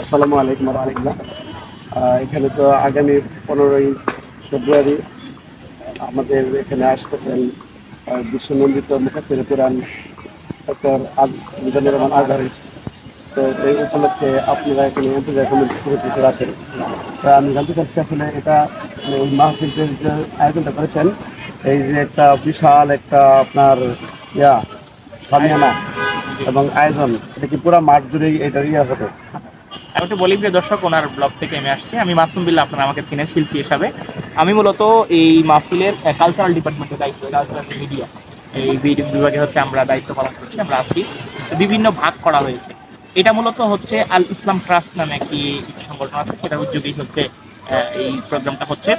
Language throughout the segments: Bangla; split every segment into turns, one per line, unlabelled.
আসসালামু আলাইকুম রহমতুল্লাহ। এখানে তো আগামী পনেরোই ফেব্রুয়ারি, আমাদের এখানে আসতেছেন বিশ্বনন্দিত মুখাসির কোরআন ডক্টর মিজানুর রহমান আজহারি। তো এই উপলক্ষে আপনারা এখানে এন্টারপ্রাইজ কমিটি আছেন। তা আমি জানতে চাচ্ছি আসলে এটা মানে এই মাহফিলটির যে আয়োজনটা করেছেন, এই যে একটা বিশাল একটা আপনার ইয়া, সামিয়ানা এবং আয়োজন, এটা কি পুরো মাঠ জুড়েই এটার ইয়া হবে?
আমি একটু বলি, প্রিয় দর্শক, ওনার ব্লগ থেকে আমি আসছি। আমি মাসুম বিল্লাহ আপনারা আমাকে চিনেন, শিল্পী হিসাবে। আমি মূলত এই মাহফিলের কালচারাল ডিপার্টমেন্টের দায়িত্ব কালচারাল মিডিয়া এই বিভাগে হচ্ছে আমরা দায়িত্ব পালন করছি, আমরা আছি। বিভিন্ন ভাগ করা হয়েছে। এটা মূলত হচ্ছে আল ইসলাম ট্রাস্ট নামে একটি সংগঠন আছে, সেটার উদ্যোগেই হচ্ছে এই প্রোগ্রামটা হচ্ছে।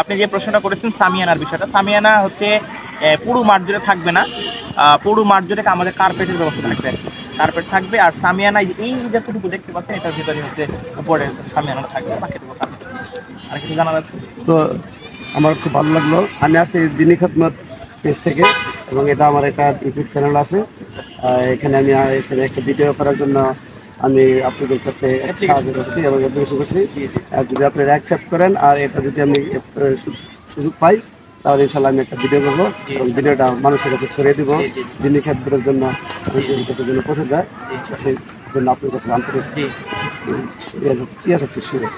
আপনি যে প্রশ্নটা করেছেন, সামিয়ানার বিষয়টা, সামিয়ানা হচ্ছে পুরো মাঠ থাকবে না। পুরো মাঠ আমাদের কার্পেটের ব্যবস্থা থাকবে। কার্পেট থাকবে। আর সামিয়ানা এই যতটুকু দেখতে পাচ্ছেন এটার ভিতরে হচ্ছে উপরে সামিয়ানা থাকবে বাকিটুকু আর কিছু জানা যাচ্ছে
তো আমার খুব ভালো লাগল। আমি আসছি দিনী খতমত পেজ থেকে এবং এটা আমার একটা ইউটিউব চ্যানেল আছে। এখানে আমি এখানে একটা ভিডিও করার জন্য আমি আপনাদের কাছে সাহায্য করছি এবং অ্যাপ্লিকেশন করছি। যদি আপনারা অ্যাকসেপ্ট করেন আর এটা যদি আমি সুযোগ পাই তাহলে ইনশাল্লাহ আমি একটা ভিডিও করব এবং ভিডিওটা মানুষের কাছে ছড়িয়ে দিব। দিনে জি। জন্য মানুষের কাছে যেন পৌঁছে যায় সেই জন্য আপনার কাছে আন্তরিক
জি।
হচ্ছে শিরে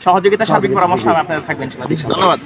সহযোগিতা সার্বিক পরামর্শ আপনাদের থাকবেন ধন্যবাদ।